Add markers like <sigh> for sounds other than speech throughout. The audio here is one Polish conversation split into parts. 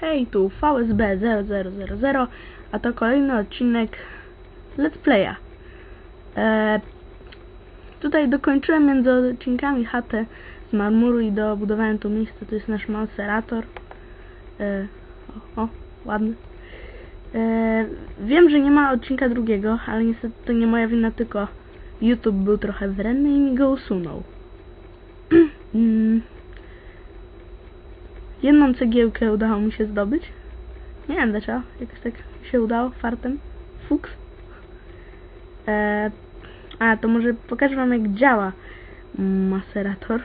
Hej, tu VSB 0000, a to kolejny odcinek Let's Playa. E, tutaj dokończyłem między odcinkami chatę z marmuru i dobudowałem tu miejsce, to jest nasz macerator. E, o, o, ładny. E, wiem, że nie ma odcinka drugiego, ale niestety to nie moja wina, tylko YouTube był trochę wredny i mi go usunął. <clears throat> Mm. Jedną cegiełkę udało mi się zdobyć. Nie wiem dlaczego, jakoś tak się udało, fartem. Fuks. E, a, to może pokażę wam jak działa macerator.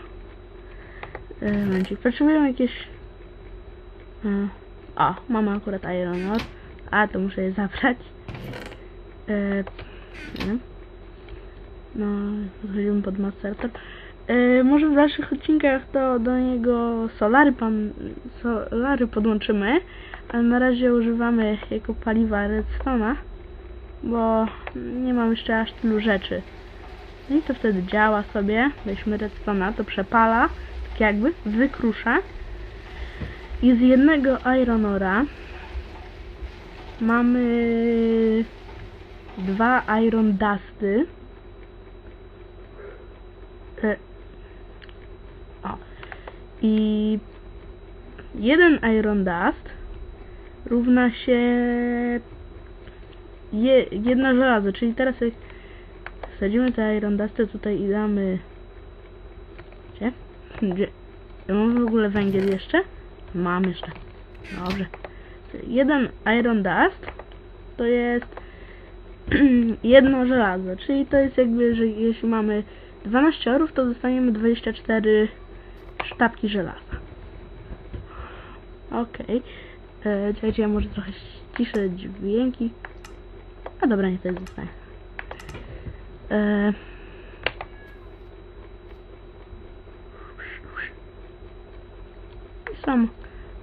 E, momencik, potrzebujemy jakieś... E, o, mamy akurat iron ore. A, to muszę je zabrać. E, wiem. No, podchodzimy pod macerator. E, może w dalszych odcinkach to do niego solary, pan, solary podłączymy, ale na razie używamy jako paliwa redstone'a, bo nie mam jeszcze aż tylu rzeczy. No i to wtedy działa sobie, weźmy redstone'a, to przepala, tak jakby, wykrusza. I z jednego iron ora mamy dwa iron dusty. I jeden Iron Dust równa się je, jedno żelazo, czyli teraz jak wsadzimy te Iron Dusty tutaj i damy gdzie? Gdzie? Mam w ogóle węgiel jeszcze? Mam jeszcze. Dobrze. Jeden Iron Dust to jest <clears throat> jedno żelazo, czyli to jest jakby, że jeśli mamy 12 orów, to dostaniemy 24 sztabki żelaza. Okej. Okay. Czekajcie, ja może trochę ściszę dźwięki. A dobra, nie to jest zostanie. E... Są.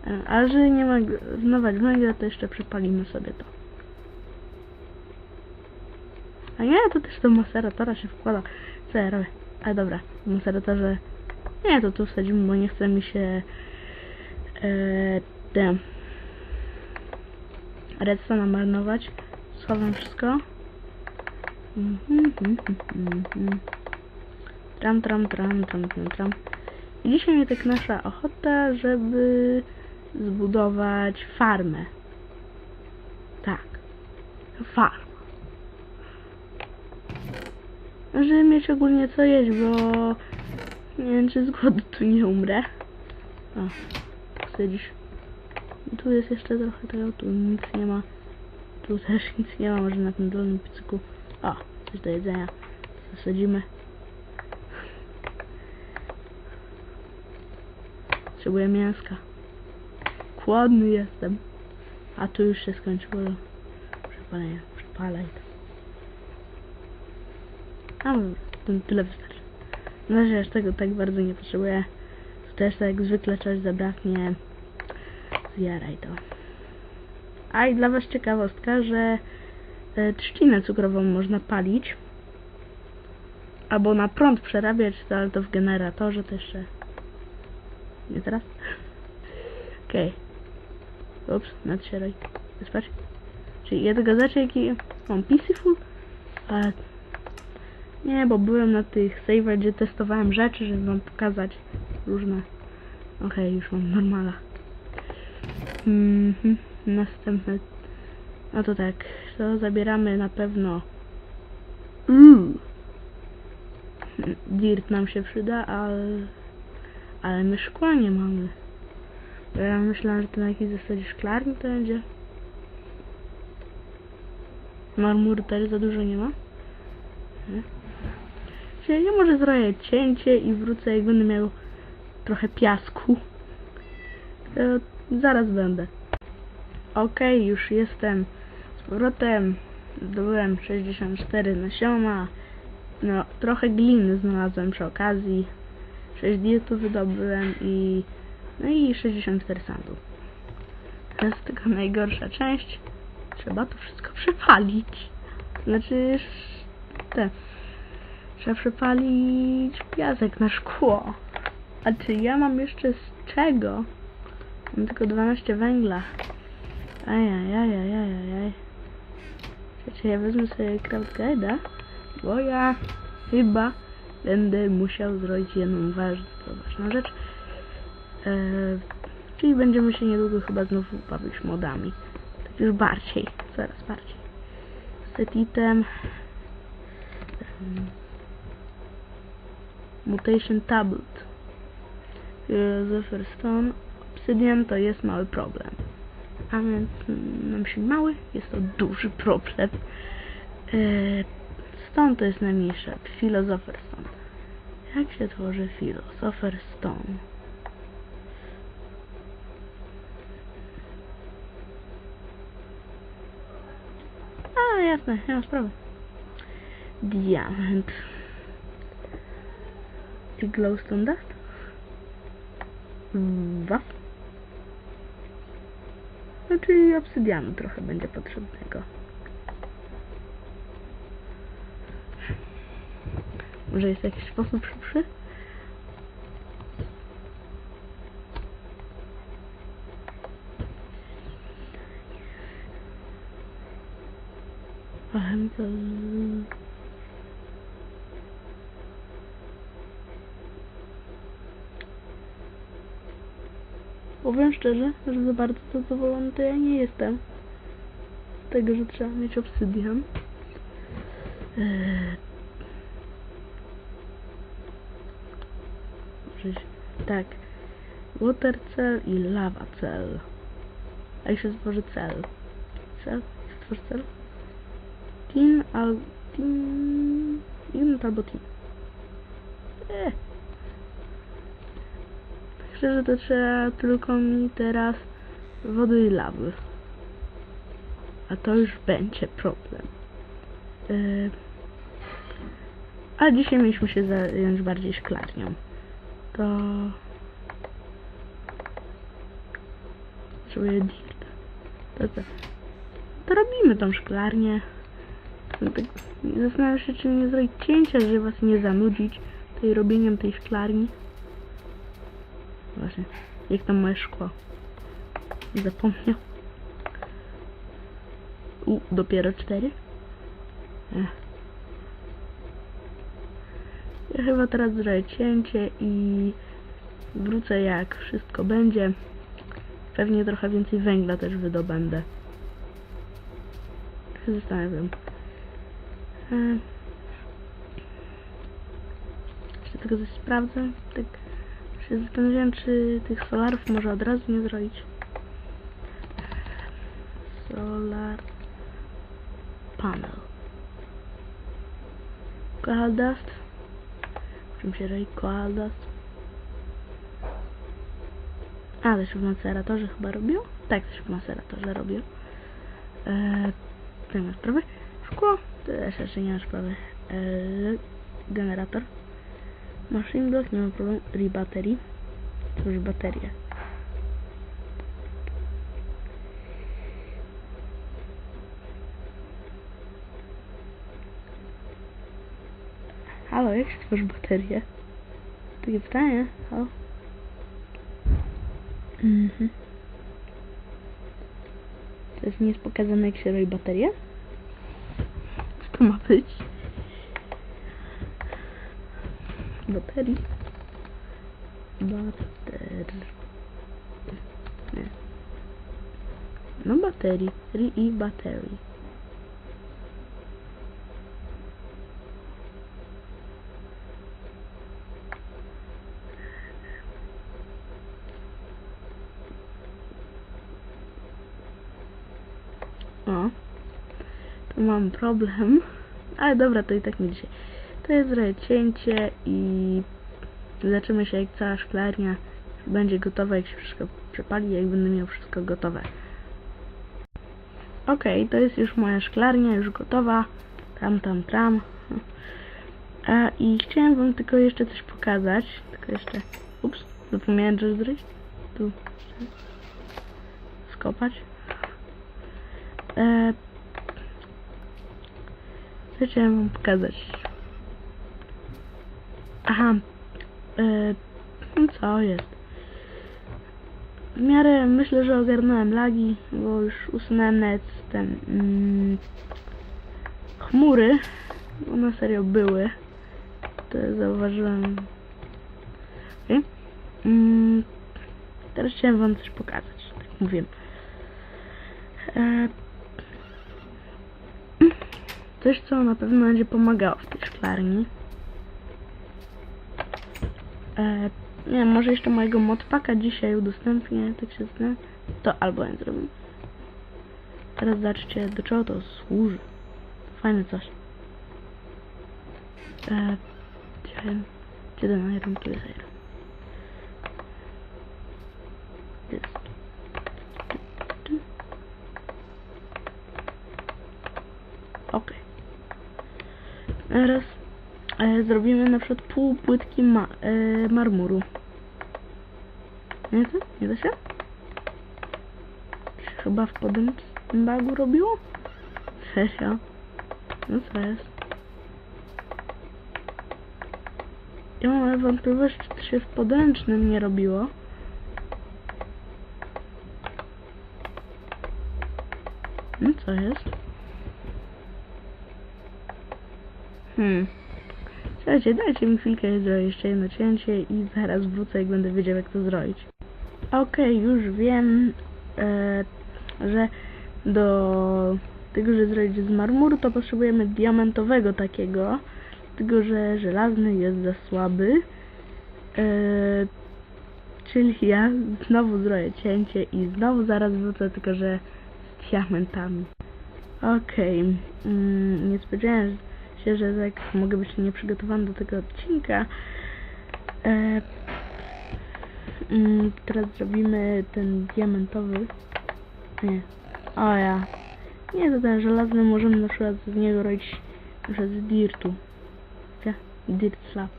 E, A że nie ma znować węgla, to jeszcze przepalimy sobie to. A nie, to też do maceratora się wkłada. Co ja robię? Ale dobra, w maceratorze... Nie, to tu wsadzimy, bo nie chce mi się... E, te... Redstone marnować. Schowam wszystko. Mhm, mhm, mhm. Tram, tram, tram, tram, tram, tram. I dzisiaj mnie tak nasza ochota, żeby zbudować farmę. Tak. Farm. Żeby mieć ogólnie co jeść, bo nie wiem czy z głodu tu nie umrę. O, chcę dziś. Tu jest jeszcze trochę tego, tu nic nie ma. Tu też nic nie ma, może na tym dolnym piecyku. O, coś do jedzenia. Zasadzimy. Potrzebuję mięska. Chłodny jestem. A tu już się skończyło przepalenie. Przepalaj. A, to tyle wystarczy. Na razie aż tego tak bardzo nie potrzebuję. Tu też tak jak zwykle czegoś zabraknie. Zjaraj to. A i dla was ciekawostka, że e, trzcinę cukrową można palić. Albo na prąd przerabiać, to, ale to w generatorze to jeszcze... Nie teraz? Okej. Okay. Ups, nadsiadaj. Wyspać. Czyli ja tylko zacznę jaki mam peaceful, nie, bo byłem na tych save'ach, gdzie testowałem rzeczy, żeby wam pokazać różne. Okej, okay, już mam normala. Mhm, następne. No to tak, to zabieramy na pewno. Uuu. Dirt nam się przyda, ale. Ale my szkła nie mamy. Ja myślałem, że to na jakiejś zasadzie szklarni to będzie. Marmuru też za dużo nie ma. Nie? Czyli ja może zrobię cięcie i wrócę jak będę miał trochę piasku. E, zaraz będę. Ok, już jestem z powrotem. Zdobyłem 64 nasiona. No, trochę gliny znalazłem przy okazji. 6 dietów wydobyłem i... No i 64 sandu. To jest tylko najgorsza część. Trzeba to wszystko przepalić. Znaczy... Te... Trzeba przepalić piasek na szkło. A czy ja mam jeszcze z czego? Mam tylko 12 węgla. Ajajajajajaj. Słuchajcie, ja wezmę sobie craft guide'a, bo ja chyba będę musiał zrobić jedną ważną, rzecz. Eee, czyli będziemy się niedługo chyba znowu bawić modami. Tak już bardziej, coraz bardziej. Set item. Em, Mutation Tablet. Philosopher Stone. Obsydian to jest mały problem. A więc mm, na myśli mały, jest to duży problem. Eee, stone to jest najmniejsze. Philosopher Stone. Jak się tworzy Philosopher Stone? A, jasne, nie ma sprawy. Diament. I glowstone dust? Dwa. No czyli obsydianu trochę będzie potrzebnego. Może jest jakiś sposób szybszy? Ale to... Powiem szczerze, że za bardzo zadowolony to ja nie jestem. Z tego, że trzeba mieć obsydian. Eee... Tak. Water cell i lava cell. A się stworzy? Jak się stworzy cell? Tin al... Tin... Unit albo tin. Eee. Szczerze to trzeba tylko mi teraz wody i lawy. A to już będzie problem. Yy... A dzisiaj mieliśmy się zająć bardziej szklarnią. To... Potrzebuję dirt. To co? To robimy tą szklarnię. Tak Zastanawiam się, czy nie zrobić cięcia, żeby was nie zanudzić tej robieniem tej szklarni. Właśnie. Jak tam moje szkło? Zapomniał. U, dopiero cztery? Ech. Ja chyba teraz zrobię cięcie i wrócę jak wszystko będzie. Pewnie trochę więcej węgla też wydobędę. Się zastanawiam. E, Jeszcze tylko coś sprawdzę. Tak się zastanawiam, czy tych solarów może od razu nie zrobić. Solar panel. Coal dust. Czym się robi coal dust? A, też w maceratorze chyba robił? Tak, też w maceratorze robił. Eee, nie ma sprawy. Szkło, też jeszcze nie ma sprawy. Eee, generator. Machine block, nie ma problemu. Rebattery. To już baterie. Halo, jak się tworzy baterię? Takie pytanie. Halo? Mhm. To jest nie jest pokazane jak się robi baterię? Co to ma być? Baterii. Bater. Nie. No baterii. Ri i baterii. O. Tu mam problem. Ale dobra, to i tak nie dzisiaj. To jest cięcie i zobaczymy się jak cała szklarnia będzie gotowa, jak się wszystko przepali, jak będę miał wszystko gotowe. Okej, to jest już moja szklarnia, już gotowa. Tam, tam, tam. A, I chciałem wam tylko jeszcze coś pokazać. Tylko jeszcze... Ups, zapomniałem coś zrobić. Tu. Skopać. E, chciałem wam pokazać? Aha. No co jest? w miarę myślę, że ogarnąłem lagi, bo już usunąłem nawet ten mm, chmury. One serio były. To zauważyłem. Okay. Mm, teraz chciałem wam coś pokazać, tak mówiłem. E, coś, co na pewno będzie pomagało w tej szklarni. E, nie wiem, może jeszcze mojego modpaka dzisiaj udostępnię, tak się zastanawiam. To albo nie zrobię. Teraz zobaczcie, do czego to służy. Fajne coś. E, gdzie ten iron? Tu jest iron. Jest. Okej. Teraz e, zrobimy na przykład pół płytki ma e, marmuru. Nie to? Nie da się? Chyba w podym bagu robiło? Serio? No co jest? Ja mam wątpliwość, czy to się w podręcznym nie robiło. No co jest? Hmm. Słuchajcie, dajcie mi chwilkę, jeszcze jedno cięcie i zaraz wrócę, jak będę wiedział, jak to zrobić. Okej, już wiem, e, że do tego, żeby zrobić z marmuru, to potrzebujemy diamentowego takiego, tylko że żelazny jest za słaby. E, czyli ja znowu zrobię cięcie i znowu zaraz wrócę, tylko że z diamentami. Okej, mm, nie spodziewałem się, że tak mogę być nieprzygotowany do tego odcinka. E, mm, teraz zrobimy ten diamentowy. Nie. O ja. Nie, to ten żelazny możemy na przykład z niego robić na przykład z dirtu. Gdzie? Dirt slab.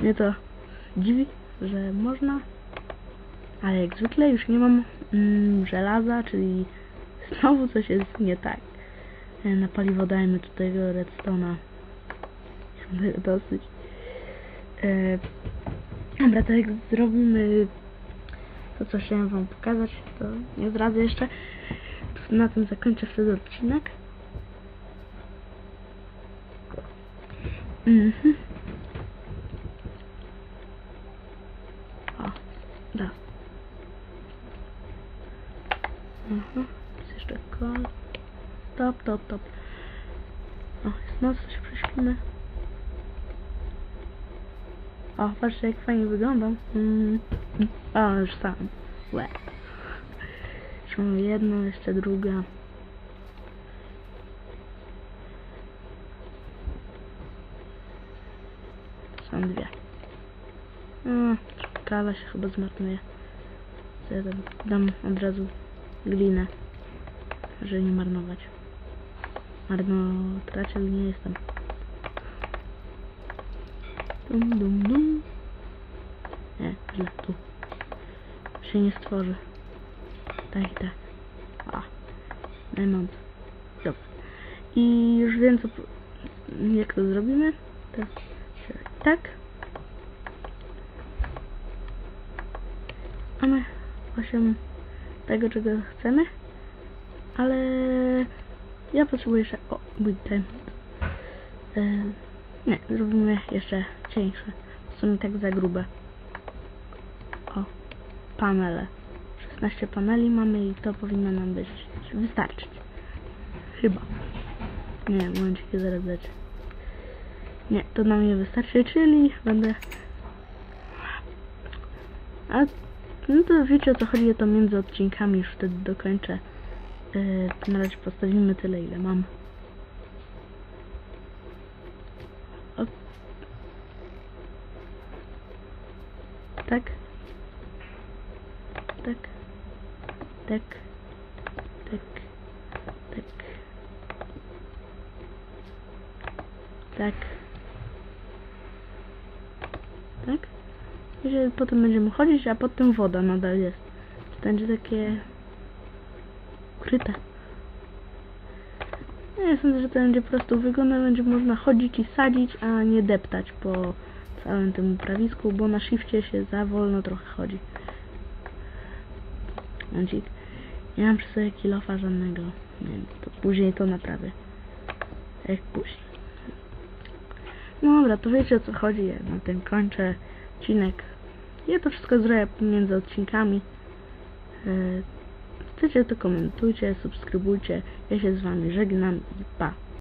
Mnie to dziwi, że można. Ale jak zwykle już nie mam mm, żelaza, czyli znowu coś jest nie tak. E, Na paliwo dajmy tutaj redstone'a. Dosyć. E, dobra, to jak zrobimy to, co chciałem wam pokazać, to nie zdradzę jeszcze. Na tym zakończę wtedy odcinek. Mhm. O, da. Mhm. Jest jeszcze kol. Top, top, top. O, jest noc, to się prześpimy. O, patrzcie jak fajnie wyglądam. Mm. O, już sam. Łe. Już mam jedną, jeszcze druga. Są dwie. Mm, kawa się chyba zmarnuje. Co ja dam od razu glinę, żeby nie marnować. Marnotraciel nie jestem. Dum, dum, dum. Nie, źle, tu. Się nie stworzy. Tak tak. A. Diamond. Dobra. I już wiem, co... Jak to zrobimy. To tak. Mamy 8 tego, czego chcemy. Ale... Ja potrzebuję jeszcze... O, mój diamond. E, nie, zrobimy jeszcze cieńsze. W sumie tak za grube. O, panele. 16 paneli mamy i to powinno nam być wystarczyć. Chyba. Nie, momencik zaraz dać. Nie, to nam nie wystarczy, czyli będę... A, no to wiecie o co chodzi, to między odcinkami już wtedy dokończę. To na razie postawimy tyle, ile mam. O. Tak. Tak. Tak. Tak. Tak. Tak. Tak. I że potem będziemy chodzić, a potem woda nadal jest. Będzie takie ukryte. Nie sądzę, że to będzie po prostu wyglądać, będzie można chodzić i sadzić, a nie deptać po całym tym uprawisku, bo na shifcie się za wolno trochę chodzi. Momencik. Nie mam przy sobie kilofa żadnego. Nie wiem, to później to naprawię. Jak później. No dobra, to wiecie o co chodzi. Ja na tym kończę odcinek. Ja to wszystko zrobię pomiędzy odcinkami. E, Chcecie to komentujcie, subskrybujcie. Ja się z wami żegnam i pa.